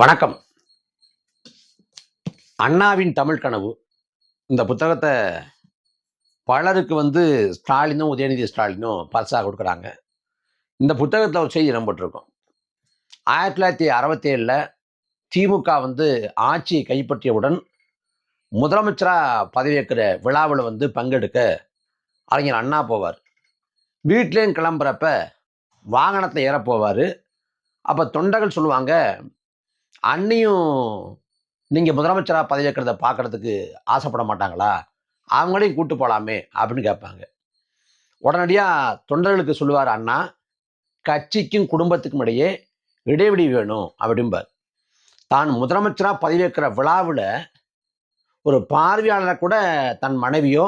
வணக்கம். அண்ணாவின் தமிழ் கனவு. இந்த புத்தகத்தை பலருக்கு வந்து ஸ்டாலினும் உதயநிதி ஸ்டாலினும் பரிசாக கொடுக்குறாங்க. இந்த புத்தகத்தில் ஒரு செய்தி இடம்பெற்றிருக்கும் ஆயிரத்தி தொள்ளாயிரத்தி அறுபத்தேழில் திமுக வந்து ஆட்சியை கைப்பற்றியவுடன் முதலமைச்சராக பதவியேற்கிற விழாவில் வந்து பங்கெடுக்க அறிஞர் அண்ணா போவார். வீட்லேயும் கிளம்புறப்ப வாகனத்தில் ஏற போவார். அப்போ தொண்டர்கள் சொல்லுவாங்க அன்னையும் நீங்கள் முதலமைச்சராக பதவியேற்கிறத பார்க்கறதுக்கு ஆசைப்பட மாட்டாங்களா? அவங்களையும் கூட்டு போகலாமே அப்படின்னு கேட்பாங்க. உடனடியாக தொண்டர்களுக்கு சொல்லுவார் அண்ணா கட்சிக்கும் குடும்பத்துக்கும் இடையே இடைவெளி வேணும் அப்படிம்பார். தான் முதலமைச்சராக பதவியேற்கிற விழாவில் ஒரு பார்வையாளரை கூட தன் மனைவியோ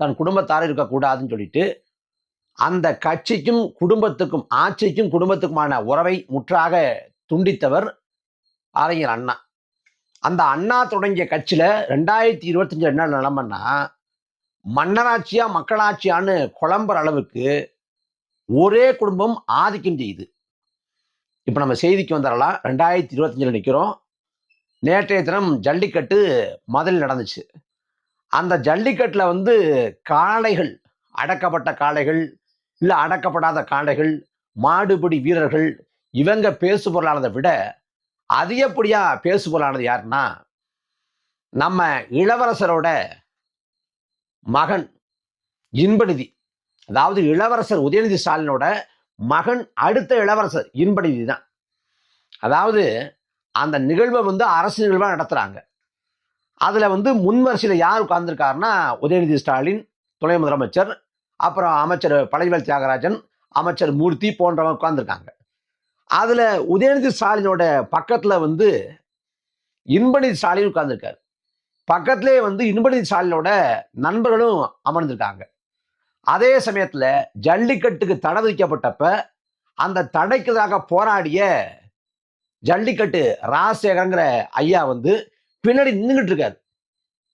தன் குடும்பத்தாரோ இருக்கக்கூடாதுன்னு சொல்லிட்டு அந்த கட்சிக்கும் குடும்பத்துக்கும் ஆட்சிக்கும் குடும்பத்துக்குமான உறவை முற்றாக துண்டித்தவர் அறிஞர் அண்ணா. அந்த அண்ணா தொடங்கிய கட்சியில் ரெண்டாயிரத்தி இருபத்தஞ்சு என்ன நிலமன்னா மன்னராட்சியா மக்களாட்சியான்னு குழம்புற அளவுக்கு ஒரே குடும்பம் ஆதிக்கம் செய்யுது. இப்போ நம்ம செய்திக்கு வந்துடலாம் ரெண்டாயிரத்தி இருபத்தஞ்சில் நிற்கிறோம் நேற்றைய தினம் ஜல்லிக்கட்டு மதுரையில் நடந்துச்சு. அந்த ஜல்லிக்கட்டில் வந்து காளைகள் அடக்கப்பட்ட காளைகள் இல்லை அடக்கப்படாத காளைகள் மாடுபிடி வீரர்கள் இவங்க பேசு பொருளானதை விட அதிகப்படியாக பேசு யாருன்னா நம்ம இளவரசரோட மகன் இன்பநிதி. அதாவது இளவரசர் உதயநிதி ஸ்டாலினோட மகன் அடுத்த இளவரசர் இன்பநிதி தான். அதாவது அந்த நிகழ்வை வந்து அரசு நிகழ்வாக நடத்துகிறாங்க அதில் வந்து முன்வரிசையில் யார் உட்கார்ந்துருக்காருன்னா உதயநிதி ஸ்டாலின் துணை முதலமைச்சர் அப்புறம் அமைச்சர் பழனிவேல் தியாகராஜன் அமைச்சர் மூர்த்தி போன்றவங்க உட்கார்ந்துருக்காங்க. அதில் உதயநிதி ஸ்டாலினோட பக்கத்தில் வந்து இன்பநிதி ஸ்டாலின் உட்கார்ந்துருக்காரு. பக்கத்திலே வந்து இன்பநிதி ஸ்டாலினோட நண்பர்களும் அமர்ந்திருக்காங்க. அதே சமயத்தில் ஜல்லிக்கட்டுக்கு தடை விதிக்கப்பட்டப்ப அந்த தடைக்குதாக போராடிய ஜல்லிக்கட்டு ராஜசேகரங்கிற ஐயா வந்து பின்னாடி நின்றுக்கிட்டு இருக்காரு.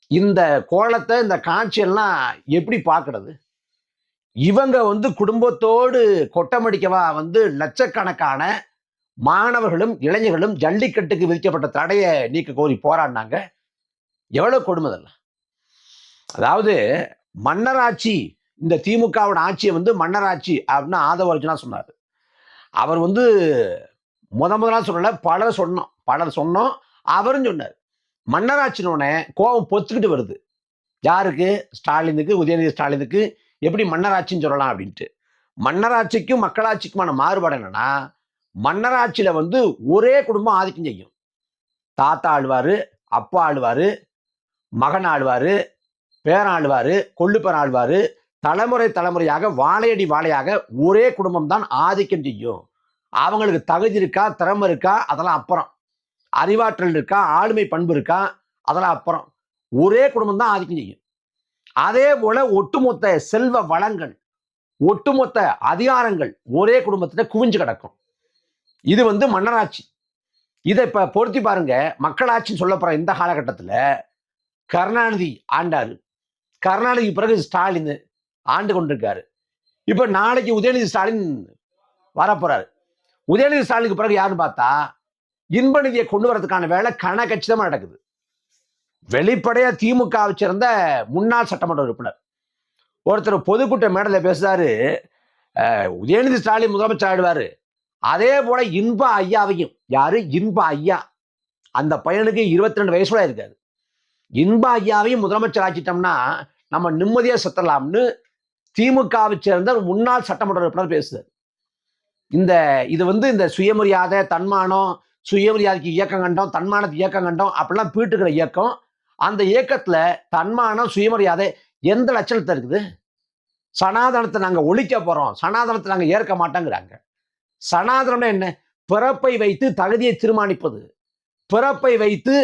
இந்த கோலத்தை இந்த காட்சியெல்லாம் எப்படி பார்க்கறது? இவங்க வந்து குடும்பத்தோடு கொட்டமடிக்கவா வந்து லட்சக்கணக்கான மாணவர்களும் இளைஞர்களும் ஜல்லிக்கட்டுக்கு விதிக்கப்பட்ட தடையை நீக்க கோரி போராடினாங்க. எவ்வளவு கொடுமைதெல்லாம் அதாவது மன்னராட்சி இந்த திமுகவோட ஆட்சியை வந்து மன்னராட்சி அப்படின்னு ஆதவ அர்ஜுனா சொன்னார். அவர் வந்து முத முதலாக சொல்லலை பலர் சொன்னோம் பலர் சொன்னோம் அவரும் சொன்னார். மன்னராட்சினோடனே கோபம் பொத்துக்கிட்டு வருது. யாருக்கு? ஸ்டாலினுக்கு உதயநிதி ஸ்டாலினுக்கு எப்படி மன்னராட்சின்னு சொல்லலாம் அப்படின்ட்டு. மன்னராட்சிக்கும் மக்களாட்சிக்குமான மாறுபாடு என்னன்னா மன்னராட்சியில வந்து ஒரே குடும்பம் ஆதிக்கம் செய்யும். தாத்தா ஆழ்வாரு அப்பா ஆழ்வாரு மகன் ஆழ்வாரு பேரன் ஆழ்வாரு கொள்ளுப்பன் ஆழ்வாரு தலைமுறை தலைமுறையாக வாழையடி வாழையாக ஒரே குடும்பம் தான் ஆதிக்கம் செய்யும். அவங்களுக்கு தகுதி இருக்கா திறமை இருக்கா அதெல்லாம் அப்புறம். அறிவாற்றல் இருக்கா ஆளுமை பண்பு இருக்கா அதெல்லாம் அப்புறம். ஒரே குடும்பம் தான் ஆதிக்கம் செய்யும். அதே போல ஒட்டுமொத்த செல்வ வளங்கள் ஒட்டுமொத்த அதிகாரங்கள் ஒரே குடும்பத்தில் குவிஞ்சு கிடக்கும். இது வந்து மன்னராட்சி. இதை இப்ப பொருத்தி பாருங்க. மக்களாட்சின்னு சொல்ல இந்த காலகட்டத்தில் கருணாநிதி ஆண்டார். கருணாநிதி பிறகு ஸ்டாலின் ஆண்டு கொண்டிருக்காரு. இப்ப நாளைக்கு உதயநிதி ஸ்டாலின் வரப்போறாரு. உதயநிதி ஸ்டாலினுக்கு பிறகு யாருன்னு பார்த்தா இன்பநிதியை கொண்டு வரதுக்கான வேலை கன கச்சிதமா நடக்குது. வெளிப்படையா திமுக வச்சிருந்த முன்னாள் சட்டமன்ற உறுப்பினர். ஒருத்தர் பொதுக்கூட்ட மேடையில் பேசுறாரு உதயநிதி ஸ்டாலின் முதலமைச்சர் ஆயிடுவாரு. அதே போல இன்ப ஐயாவையும். யாரு? இன்ப ஐயா. அந்த பையனுக்கு இருபத்தி ரெண்டு வயசு கூட இருக்காது. இன்ப ஐயாவையும் முதலமைச்சர் ஆக்கிட்டோம்னா நம்ம நிம்மதியா செத்தலாம்னு திமுகவை சேர்ந்த முன்னாள் சட்டமன்ற உறுப்பினர் பேசுறாரு. இந்த இது வந்து இந்த சுயமரியாதை தன்மானம் சுயமரியாதைக்கு இயக்கம் கண்டோம் தன்மானத்துக்கு இயக்கம் கண்டோம் அப்படிலாம் பீட்டுக்கிற இயக்கம். அந்த இயக்கத்துல தன்மானம் சுயமரியாதை எந்த லட்சணத்தை இருக்குது? சனாதனத்தை நாங்கள் ஒழிக்க போறோம். சனாதனத்தை நாங்கள் ஏற்க மாட்டோங்கிறாங்க. சனாதனம்னா என்ன? பிறப்பை வைத்து தகுதியை தீர்மானிப்பது. பிறப்பை வைத்து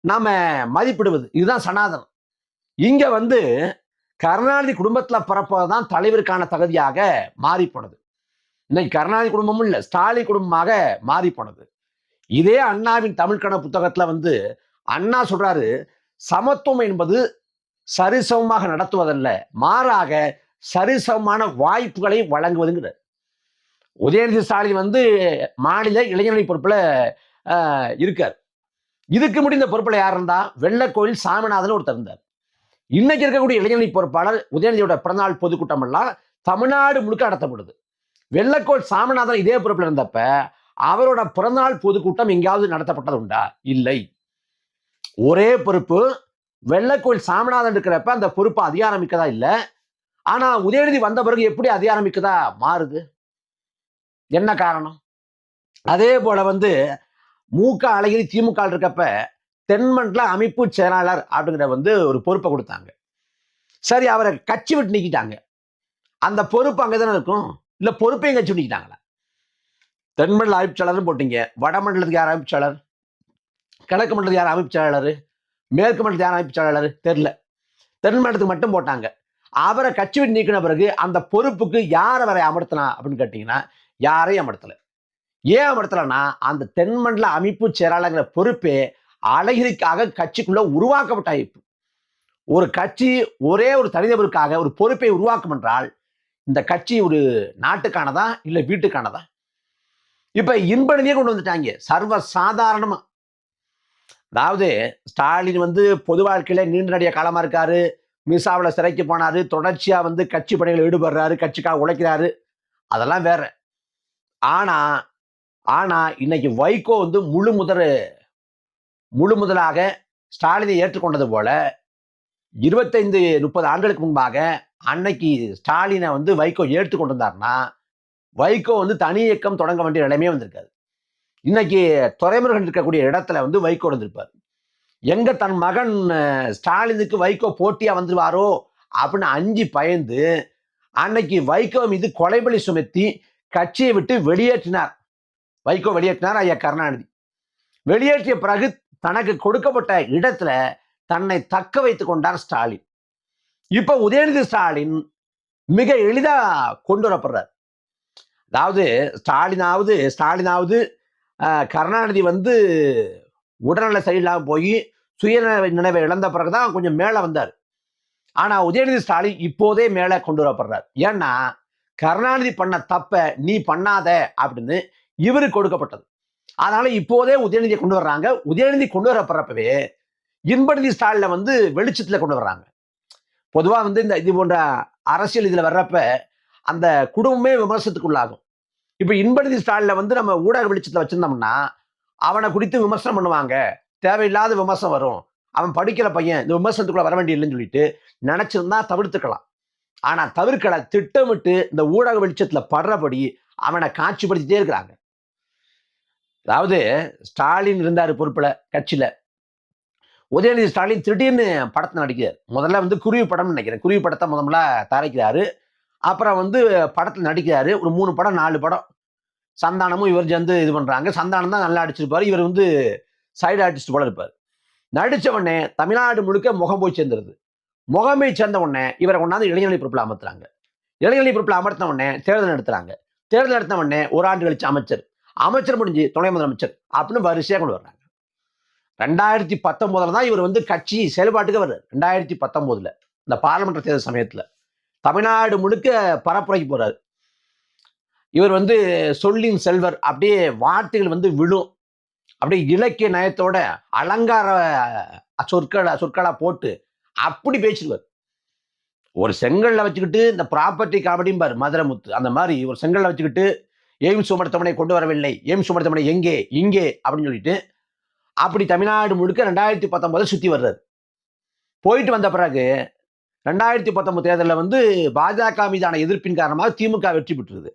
நாம மதிப்பிடுவது. இதுதான் சனாதனம். இங்க வந்து கருணாநிதி குடும்பத்துல பிறப்பதுதான் தலைவருக்கான தகுதியாக மாறி போனது இன்னைக்கு கருணாநிதி குடும்பமும் இல்லை ஸ்டாலின் குடும்பமாக மாறி போனது இதே அண்ணாவின் தமிழ்கண புத்தகத்துல வந்து அண்ணா சொல்றாரு சமத்துவம் என்பது சரிசமமாக நடத்துவதல்ல மாறாக சரிசமமான வாய்ப்புகளை வழங்குவதுங்கிறார். உதயநிதி ஸ்டாலின் வந்து மாநில இளைஞரணி பொறுப்புல இருக்கார். இதுக்கு முடிந்த பொறுப்பில் யார் இருந்தா வெள்ளக்கோயில் சாமிநாதன் ஒருத்தர் இருந்தார். இன்னைக்கு இருக்கக்கூடிய இளைஞரணி பொறுப்பாளர் உதயநிதியோட பிறந்தநாள் பொதுக்கூட்டம் எல்லாம் தமிழ்நாடு முழுக்க நடத்தப்படுது. வெள்ளக்கோள் சாமிநாதன் இதே பொறுப்பில் இருந்தப்ப அவரோட பிறந்தநாள் பொதுக்கூட்டம் எங்கேயாவது நடத்தப்பட்டது உண்டா? இல்லை. ஒரே பொறுப்பு வெள்ளக்கோயில் சாமிநாதன் இருக்கிறப்ப அந்த பொறுப்பு அதிகாரமிக்கதா? இல்லை. ஆனா உதயநிதி வந்த பிறகு எப்படி அதிகாரமிக்கதா? மாறுது. என்ன காரணம்? அதே போல வந்து மூக்க அழகிரி திமுக இருக்கப்ப தென்மண்டல அமைப்பு செயலாளர் அப்படிங்கிற வந்து ஒரு பொறுப்பை கொடுத்தாங்க. சரி அவரை கட்சி விட்டு நீக்கிட்டாங்க. அந்த பொறுப்பு அங்கே தானே இருக்கும்? இல்லை பொறுப்பையும் கட்சி விட்டு நீக்கிட்டாங்களா? தென்மண்டல அமைப்பாளர்னு போட்டீங்க. வடமண்டலத்துக்கு யார் அமைப்பாளர் கிழக்கு மண்டலத்துக்கு யார் அமைப்பாளர் மேற்கு மண்டலத்துக்கு யார் அமைப்பாளர் தெரில தென்மண்டலத்துக்கு மட்டும் போட்டாங்க. அவரை கட்சி விட்டு நீக்கின பிறகு அந்த பொறுப்புக்கு யார் அவரை அமர்த்தினா அப்படின்னு கேட்டிங்கன்னா யாரையும் அமர்த்தலை. ஏன் அமர்த்தலைன்னா அந்த தென்மண்டல அமைப்பு செயலாளர்ங்கிற பொறுப்பே அழகிரிக்காக கட்சிக்குள்ள உருவாக்கப்பட்ட அமைப்பு. ஒரு கட்சி ஒரே ஒரு தனிநபருக்காக ஒரு பொறுப்பை உருவாக்கும் என்றால் இந்த கட்சி ஒரு நாட்டுக்கானதா இல்லை வீட்டுக்கானதா? இப்ப இன்பநிதியை கொண்டு வந்துட்டாங்க. சர்வ சாதாரணமா அதாவது ஸ்டாலின் வந்து பொது வாழ்க்கையில நீண்ட நடிக காலமா இருக்காரு. மிசாவில் சிறைக்கு போனாரு. தொடர்ச்சியா வந்து கட்சி பணிகள் ஈடுபடுறாரு. கட்சிக்காக உழைக்கிறாரு. அதெல்லாம் வேற. ஆனா ஆனா இன்னைக்கு வைகோ வந்து முழு முதல் முழு முதலாக ஸ்டாலினை ஏற்றுக்கொண்டது போல இருபத்தைந்து முப்பது ஆண்டுகளுக்கு முன்பாக அன்னைக்கு ஸ்டாலினை வந்து வைகோ ஏற்றுக்கொண்டிருந்தாருன்னா வைகோ வந்து தனி இயக்கம் தொடங்க வேண்டிய நிலைமையே வந்திருக்காது. இன்னைக்கு துறைமுருகன் இருக்கக்கூடிய இடத்துல வந்து வைகோ இருந்திருப்பார். எங்க தன் மகன் ஸ்டாலினுக்கு வைகோ போட்டியா வந்துருவாரோ அப்படின்னு அஞ்சு பயந்து அன்னைக்கு வைகோ மீது கொலைபலி சுமத்தி கட்சியை விட்டு வெளியேற்றினார். வைகோ வெளியேற்றினார் ஐயா கருணாநிதி. வெளியேற்றிய பிறகு தனக்கு கொடுக்கப்பட்ட இடத்துல தன்னை தக்க வைத்துக் கொண்டார் ஸ்டாலின். இப்ப உதயநிதி ஸ்டாலின் மிக எளிதா கொண்டு வரப்படுறார். அதாவது ஸ்டாலினாவது ஸ்டாலினாவது கருணாநிதி வந்து உடல்நல சரியில்லாமல் போய் சுய நினைவை இழந்த பிறகுதான் கொஞ்சம் மேலே வந்தார். ஆனா உதயநிதி ஸ்டாலின் இப்போதே மேலே கொண்டு வரப்படுறார். ஏன்னா கருணாநிதி பண்ண தப்ப நீ பண்ணாத அப்படின்னு இவருக்கு கொடுக்கப்பட்டது. அதனால இப்போதே உதயநிதியை கொண்டு வர்றாங்க. உதயநிதி கொண்டு வரப்படுறப்பவே இன்பநிதி ஸ்டாலில் வந்து வெளிச்சத்தில் கொண்டு வர்றாங்க. பொதுவாக வந்து இந்த இது போன்ற அரசியல் இதில் வர்றப்ப அந்த குடும்பமே விமர்சனத்துக்குள்ளாகும். இப்போ இன்பநிதி ஸ்டாலில் வந்து நம்ம ஊடக வெளிச்சத்தில் வச்சிருந்தோம்னா அவனை குறித்து விமர்சனம் பண்ணுவாங்க. தேவையில்லாத விமர்சனம் வரும். அவன் படிக்கிற பையன் இந்த விமர்சனத்துக்குள்ளே வர வேண்டிய இல்லைன்னு சொல்லிட்டு நினச்சிருந்தா தவிர்த்துக்கலாம். ஆனா தவிர்க்கல திட்டமிட்டு இந்த ஊடக வெளிச்சத்துல படுறபடி அவனை காட்சிப்படுத்திட்டே இருக்கிறாங்க. அதாவது ஸ்டாலின் இருந்தார் பொறுப்புல கட்சியில. உதயநிதி ஸ்டாலின் திடீர்னு படத்தை நடிக்கிறார். முதல்ல வந்து குருவி படம்னு நினைக்கிறேன். குருவி படத்தை முதல்ல தயாரிக்கிறாரு. அப்புறம் வந்து படத்தில் நடிக்கிறாரு. ஒரு மூணு படம் நாலு படம். சந்தானமும் இவர் சேர்ந்து இது பண்றாங்க. சந்தானம் தான் நல்லா அடிச்சிருப்பாரு. இவர் வந்து சைடு ஆர்டிஸ்ட் போல இருப்பார். நடிச்ச உடனே தமிழ்நாடு முழுக்க முகம் போய் சேர்ந்துருது. முகம் சேர்ந்த உடனே இவரை கொண்டாந்து இளைஞரணி பொறுப்பில் அமர்த்துறாங்க. இளைஞரணி பொறுப்பில் அமர்த்தின உடனே தேர்தல் நடத்துறாங்க. தேர்தல் நடத்தின உடனே ஒரு ஆண்டு கழிச்சு அமைச்சர். அமைச்சர் முடிஞ்சு துணை முதலமைச்சர் அப்படின்னு வரிசையாக கொண்டு வர்றாங்க. ரெண்டாயிரத்தி பத்தொன்பதுல தான் இவர் வந்து கட்சி செயல்பாட்டுக்கு வர்றாரு. ரெண்டாயிரத்தி பத்தொன்பதுல இந்த பாராளுமன்ற தேர்தல் சமயத்தில். தமிழ்நாடு முழுக்க பரப்புரைக்கு போறாரு. இவர் வந்து சொல்லின் செல்வர். அப்படியே வார்த்தைகள் வந்து விழும். அப்படியே இலக்கிய நயத்தோட அலங்கார சொற்களை சொற்களாக போட்டு அப்படி பேசிடுவார். ஒரு செங்கல்ல வச்சுக்கிட்டு இந்த ப்ராப்பர்ட்டி காமெடிம்பார் மதுரை முத்து அந்த மாதிரி ஒரு செங்கல்ல வச்சுக்கிட்டு எய்ம்ஸ் மருத்துவமனை கொண்டு வரவில்லை. எய்ம்ஸ் மருத்துவமனை எங்கே? இங்கே அப்படின்னு சொல்லிட்டு அப்படி தமிழ்நாடு முழுக்க ரெண்டாயிரத்தி பத்தொன்பது சுத்தி வர்றாரு. போயிட்டு வந்த பிறகு ரெண்டாயிரத்தி பத்தொன்பது தேர்தலில் வந்து பாஜக மீதான எதிர்ப்பின் காரணமாக திமுக வெற்றி பெற்றுது.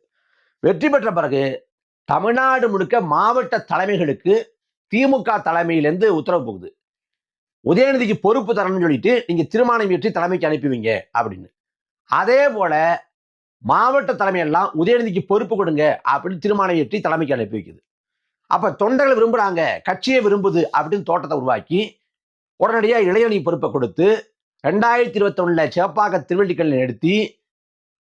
வெற்றி பெற்ற பிறகு தமிழ்நாடு முழுக்க மாவட்ட தலைமைகளுக்கு திமுக தலைமையிலேருந்து உத்தரவு போகுது. உதயநிதிக்கு பொறுப்பு தரணும்னு சொல்லிட்டு நீங்க தீர்மானம் ஏற்றி தலைமைக்கு அனுப்புவீங்க அப்படின்னு. அதே போல மாவட்ட தலைமையெல்லாம் உதயநிதிக்கு பொறுப்பு கொடுங்க அப்படின்னு தீர்மானம் ஏற்றி தலைமைக்கு அனுப்பி வைக்குது. அப்ப தொண்டர்களை விரும்புறாங்க கட்சியை விரும்புது அப்படின்னு தோட்டத்தை உருவாக்கி உடனடியாக இளையணி பொறுப்பை கொடுத்து ரெண்டாயிரத்தி இருபத்தொன்னுல சேப்பாக்க திருவள்ளிக்கல்லை நிறுத்தி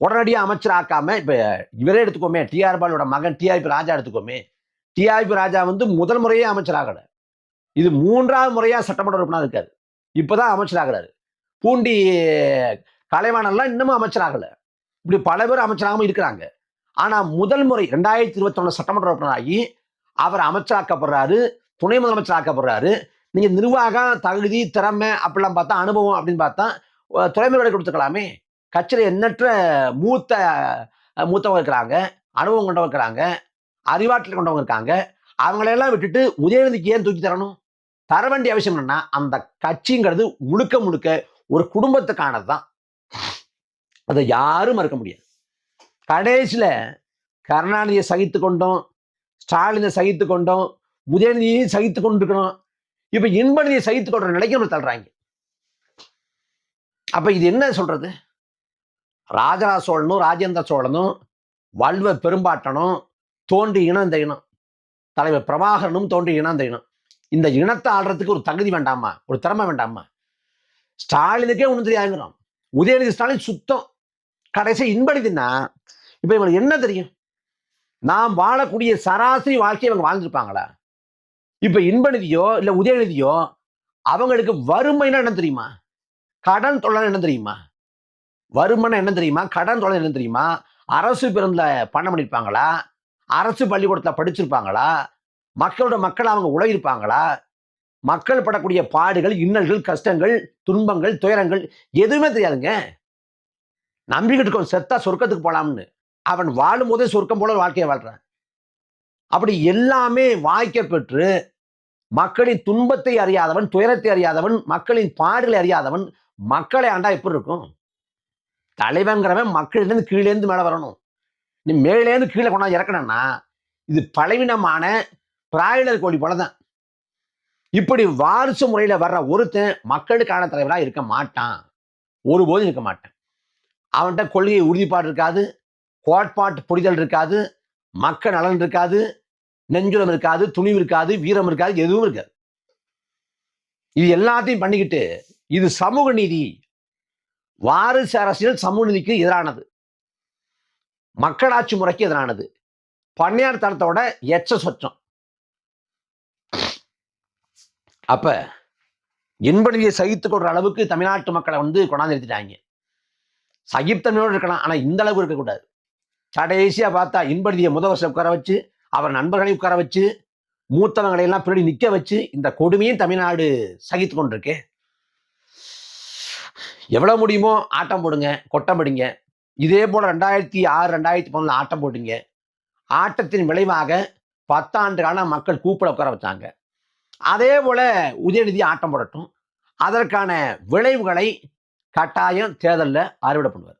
உடனடியாக அமைச்சராக்காம இப்ப இவரே எடுத்துக்கோமே டிஆர் பாலோட மகன் டிஆர்பி ராஜா எடுத்துக்கோமே டிஆர்பி ராஜா வந்து முதல் முறையே அமைச்சராகலை. இது மூன்றாவது முறையா சட்டமன்ற உறுப்பினர் இருக்காரு. இப்பதான் அமைச்சராகிறாரு பூண்டி கலைவாணன்லாம் இன்னமும் அமைச்சராகல இப்படி பல பேர் அமைச்சராகவும் இருக்கிறாங்க. ஆனா முதல் முறை ரெண்டாயிரத்தி இருபத்தொன்னு சட்டமன்ற உறுப்பினராகி அவர் அமைச்சராக்கப்படுறாரு துணை முதலமைச்சர் ஆக்கப்படுறாரு. நீங்க நிர்வாகம் தகுதி திறமை அப்படிலாம் பார்த்தா அனுபவம் அப்படின்னு பார்த்தா துறைமுறை கொடுத்துக்கலாமே. கட்சியில எண்ணற்ற மூத்த மூத்தவங்க இருக்கிறாங்க அனுபவம் கொண்டவங்க இருக்கிறாங்க அறிவாற்றல் கொண்டவங்க இருக்காங்க. அவங்களையெல்லாம் விட்டுட்டு உதயநிதிக்கு ஏன் தூக்கி தரணும்? தர வேண்டிய அவசியம் என்னன்னா அந்த கட்சிங்கிறது முழுக்க முழுக்க ஒரு குடும்பத்துக்கானது தான். அதை யாரும் மறுக்க முடியாது. கடைசியில் கருணாநிதியை சகித்து கொண்டோம் ஸ்டாலினை சகித்து கொண்டோம் உதயநிதியையும் சகித்து கொண்டிருக்கணும் இப்போ இன்பநிதியை சகித்து கொள்ற நிலைக்கு நம்ம தள்ளுறாங்க. அப்போ இது என்ன சொல்றது? ராஜராஜ சோழனும் ராஜேந்திர சோழனும் வல்வ பெரும்பாட்டனும் தோன்றி இனம் இந்த இனம். தலைவர் பிரபாகரனும் தோன்றி இனம் இந்த இனம். இந்த இனத்தை ஆடுறதுக்கு ஒரு தகுதி வேண்டாமா? ஒரு திறமை வேண்டாமா? ஸ்டாலினுக்கே ஒன்றும் தெரியாதுங்கிறோம். உதயநிதி ஸ்டாலின் சுத்தம். கடைசி இன்படுதுன்னா இப்போ இவங்களுக்கு என்ன தெரியும்? நாம் வாழக்கூடிய சராசரி வாழ்க்கையை இவங்க வாழ்ந்துருப்பாங்களா? இப்போ இன்பநிதியோ இல்லை உதயநிதியோ அவங்களுக்கு வறுமைன்னா என்ன தெரியுமா? கடன் தொழில் என்ன தெரியுமா? வறுமைன்னா என்ன தெரியுமா? கடன் தொழில் என்ன தெரியுமா? அரசு பேருந்தில் பணம் பண்ணியிருப்பாங்களா அரசு பள்ளிக்கூடத்தில் படிச்சிருப்பாங்களா? மக்களோட மக்கள் அவங்க உழையிருப்பாங்களா? மக்கள் படக்கூடிய பாடுகள் இன்னல்கள் கஷ்டங்கள் துன்பங்கள் துயரங்கள் எதுவுமே தெரியாதுங்க. நம்பிக்கிட்டு இருக்கோம் செத்தா சொர்க்கத்துக்கு போலாம்னு. அவன் வாழும் போதே சொர்க்கம் போல வாழ்க்கையை வாழ்றான். அப்படி எல்லாமே வாய்க்க பெற்று மக்களின் துன்பத்தை அறியாதவன் துயரத்தை அறியாதவன் மக்களின் பாடுகளை அறியாதவன் மக்களை ஆண்டா எப்படி இருக்கும்? தலைவங்கிறவன் மக்கள்லேருந்து கீழேந்து மேலே வரணும். நீ மேலேருந்து கீழே கொண்டாந்து இறக்கணும்னா இது பலவீனமான பிராய்லர் கோழி போல தான் இப்படி வாரிசு முறையில் வர்ற ஒருத்தன் மக்களுக்கான தலைவராக இருக்க மாட்டான். ஒருபோதும் இருக்க மாட்டான். அவன்கிட்ட கொள்கை உறுதிப்பாடு இருக்காது கோட்பாட்டு புரிதல் இருக்காது மக்கள் நலன் இருக்காது நெஞ்சுரம் இருக்காது துணிவு இருக்காது வீரம் இருக்காது எதுவும் இருக்காது. இது எல்லாத்தையும் பண்ணிக்கிட்டு இது சமூக நீதி. வாரிசு அரசியல் சமூக நீதிக்கு எதிரானது. மக்களாட்சி முறைக்கு எதிரானது. பண்ணையார் தளத்தோட எச்ச சொச்சம். அப்ப இன்பநிலையை சகித்து கொள்ற அளவுக்கு தமிழ்நாட்டு மக்களை வந்து கொண்டாந்து எடுத்துட்டாங்க சகிப்தன்மையோடு இருக்கலாம் ஆனா இந்த அளவுக்கு இருக்கக்கூடாது கடைசியா பார்த்தா இன்பநிதியை முத வருஷம் உட்கார வச்சு அவர் நண்பர்களை உட்கார வச்சு மூத்தவங்களை எல்லாம் பின்னாடி நிக்க வச்சு இந்த கொடுமையும் தமிழ்நாடு சகித்து கொண்டிருக்கு. எவ்வளவு முடியுமோ ஆட்டம் போடுங்க கொட்டம் போடுங்க இதே போல ரெண்டாயிரத்தி ஆறு ரெண்டாயிரத்தி பதினொன்று ஆட்டம் போட்டீங்க. ஆட்டத்தின் விளைவாக பத்தாண்டு காலம் மக்கள் கூப்பிட உட்கார வச்சாங்க. அதே போல உதயநிதி ஆட்டம் போடட்டும். அதற்கான விளைவுகளை கட்டாயம் தேர்தலில் அறுவடை பண்ணுவார்.